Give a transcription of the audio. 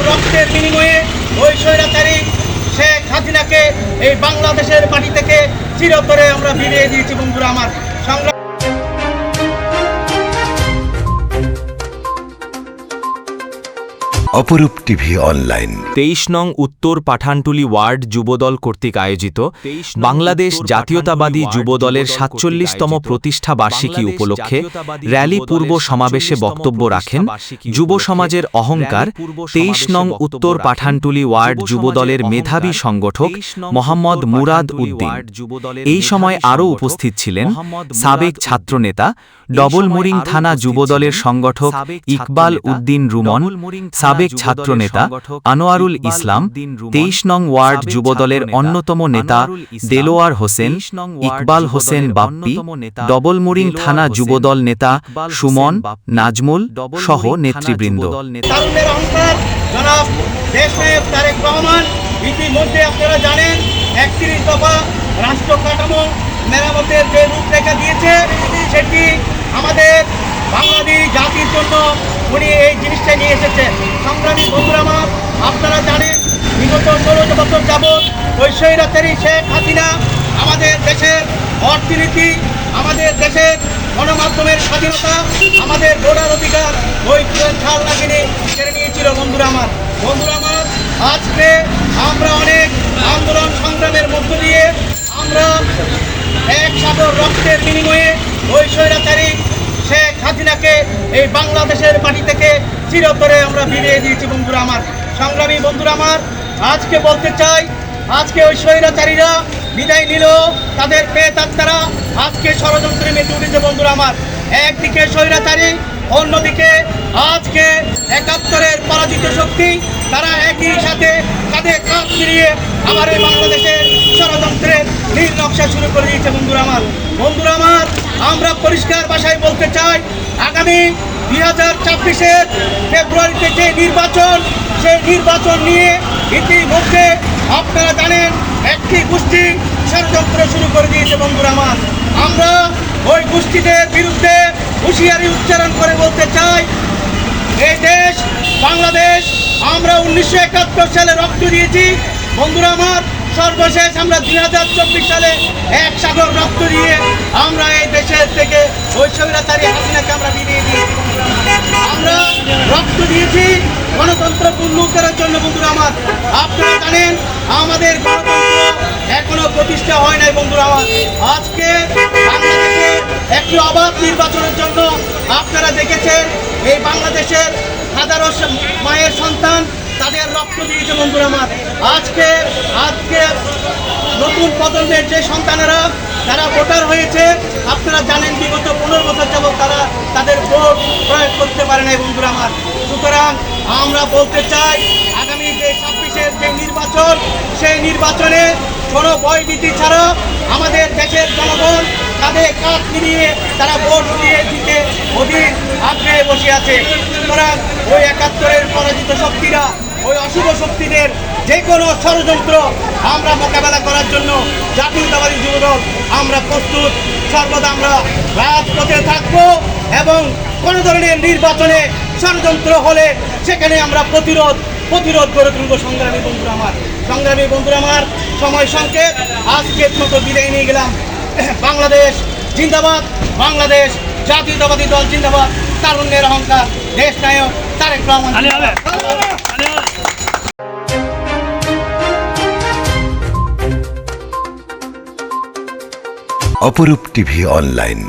রক্তের বিনিময়ে ওই স্বৈরাচারী শেখ হাসিনাকে এই বাংলাদেশের মাটি থেকে চিরতরে আমরা বিলিয়ে দিয়েছি বন্ধুরা আমার সংগ্রাম অপরূপ টিভি অনলাইন। তেইশ নং উত্তর পাঠানটুলি ওয়ার্ড যুবদল কর্তৃক আয়োজিত বাংলাদেশ জাতীয়তাবাদী যুবদলের সাতচল্লিশতম প্রতিষ্ঠা বার্ষিকী উপলক্ষে র্যালি পূর্ব সমাবেশে বক্তব্য রাখেন যুব সমাজের অহংকার। তেইশ নং উত্তর পাঠানটুলি ওয়ার্ড যুবদলের মেধাবী সংগঠক মোহাম্মদ মুরাদ উদ্দিন। এই সময় আরও উপস্থিত ছিলেন সাবেক ছাত্রনেতা ডবল মুরিং থানা যুবদলের সংগঠক ইকবাল উদ্দিন রুমন সাবেক ছাত্রনেতা আনোয়ারুল ইসলাম তেইশ নং ওয়ার্ড যুবদলের অন্যতম নেতা দেলোয়ার হোসেন ইকবাল হোসেন বাপ্পি ডবল মুরিং থানা যুবদল নেতা সুমন নাজমুল সহ নেতৃবৃন্দ। ইতিমধ্যে আপনারা জানেন একত্রিশ দফা রাষ্ট্র কাঠামো মেরামতের যে রূপরেখা দিয়েছে সেটি আমাদের বাংলাদেশ জাতির জন্য উনি এই জিনিসটা নিয়ে এসেছেন। সংগ্রামী বন্ধুরা আমার, আপনারা জানেন, বিগত ষোলো বছর যাবৎ ওই স্বৈরাচারী শেখ হাসিনা আমাদের দেশের অর্থনীতি, আমাদের দেশের গণমাধ্যমের স্বাধীনতা, আমাদের ভোটার অধিকার ওই ছাল লাগিয়ে কেড়ে নিয়েছিল বন্ধুরা আমার। বন্ধুরা আমার, আজকে আমরা অনেক আন্দোলন সংগ্রামের মধ্য দিয়ে আমরা এক সাগর রক্তের বিনিময়ে হাসিনাকে এই বাংলাদেশের মাটি থেকে চিরতরে আমরা বিলিয়ে দিয়েছি, বন্ধুরা আমার। সংগ্রামী বন্ধুরা আমার, আজকে বলতে চাই, আজকে ওই স্বৈরাচারীরা বিদায় নিল, তাদের পেয়ে তারা আজকে ষড়যন্ত্রে মেতে উঠেছে, বন্ধুরা আমার। একদিকে স্বৈরাচারী, অন্যদিকে আজকে একাত্তরের পরাজিত শক্তি, তারা একই সাথে কাঁধে কাঁধ মিলিয়ে আমার এই বাংলাদেশের নীল নকশা শুরু করে দিয়েছে বন্ধুরা আমার। বন্ধুরা আমার, আমরা পরিষ্কার ভাষায় বলতে চাই, আগামী দুই হাজার ছাব্বিশের ফেব্রুয়ারিতে যে নির্বাচন, সেই নির্বাচন নিয়ে ইতিমধ্যে আপনারা জানেন, একটি গোষ্ঠী ষড়যন্ত্র শুরু করে দিয়েছে বন্ধুরা আমার। আমরা ওই গোষ্ঠীদের বিরুদ্ধে হুঁশিয়ারি উচ্চারণ করে বলতে চাই এই দেশ, বাংলাদেশ, আমরা উনিশশো একাত্তর সালে রক্ত দিয়েছি। বন্ধুরা আমার সর্বশেষ আমরা দুই হাজার চব্বিশ সালে এক সাগর রক্ত দিয়ে আমরা এই দেশের থেকে ওই স্বৈরাচারী হাসিনাকে আমরা বিলিয়ে দিয়েছি। আমরা রক্ত দিয়েছি গণতন্ত্র উন্মুক্তের জন্য বন্ধুরা আমার। আপনারা জানেন, আমাদের গণতন্ত্র এখনও প্রতিষ্ঠা হয় নাই বন্ধুরা আমার। আজকে বাংলাদেশে একটি অবাধ নির্বাচনের জন্য আপনারা দেখেছেন, এই বাংলাদেশের হাজারো মায়ের সন্তান তাদের রক্ত দিয়েছে বন্ধুরা আমার। আজকে আজকে নতুন প্রজন্মের যে সন্তানেরা তারা ভোটার হয়েছে, আপনারা জানেন বিগত পনেরো বছর যাবৎ তারা তাদের ভোট প্রয়োগ করতে পারে নাই বন্ধুরা আমার। সুতরাং আমরা বলতে চাই, আগামী যে ছাব্বিশের যে নির্বাচন, সেই নির্বাচনে কোনো ভয়ভীতি ছাড়া আমাদের দেশের জনগণ তাদের কাঁধ মিলিয়ে তারা ভোট দিয়ে দিতে অধীর আগ্রহে বসে আছে। সুতরাং ওই একাত্তরের পরাজিত শক্তিরা ওই অশুভ শক্তিদের যে কোনো ষড়যন্ত্র আমরা মোকাবেলা করার জন্য জাতীয়তাবাদী যুবদল আমরা প্রস্তুত। সর্বদা আমরা রাজপথে থাকব এবং কোনো ধরনের নির্বাচনে ষড়যন্ত্র হলে সেখানে আমরা প্রতিরোধ প্রতিরোধ করে তুলব। সংগ্রামী বন্ধুরা আমার সংগ্রামী বন্ধুরা আমার সময় সংকেত। আজকের মতো বিদায় নিয়ে গেলাম। বাংলাদেশ জিন্দাবাদ বাংলাদেশ জাতীয়তাবাদী দল জিন্দাবাদ। তারুণ্যের অহংকার দেশ নায়ক তারেক রহমান অপরূপ টিভি অনলাইন।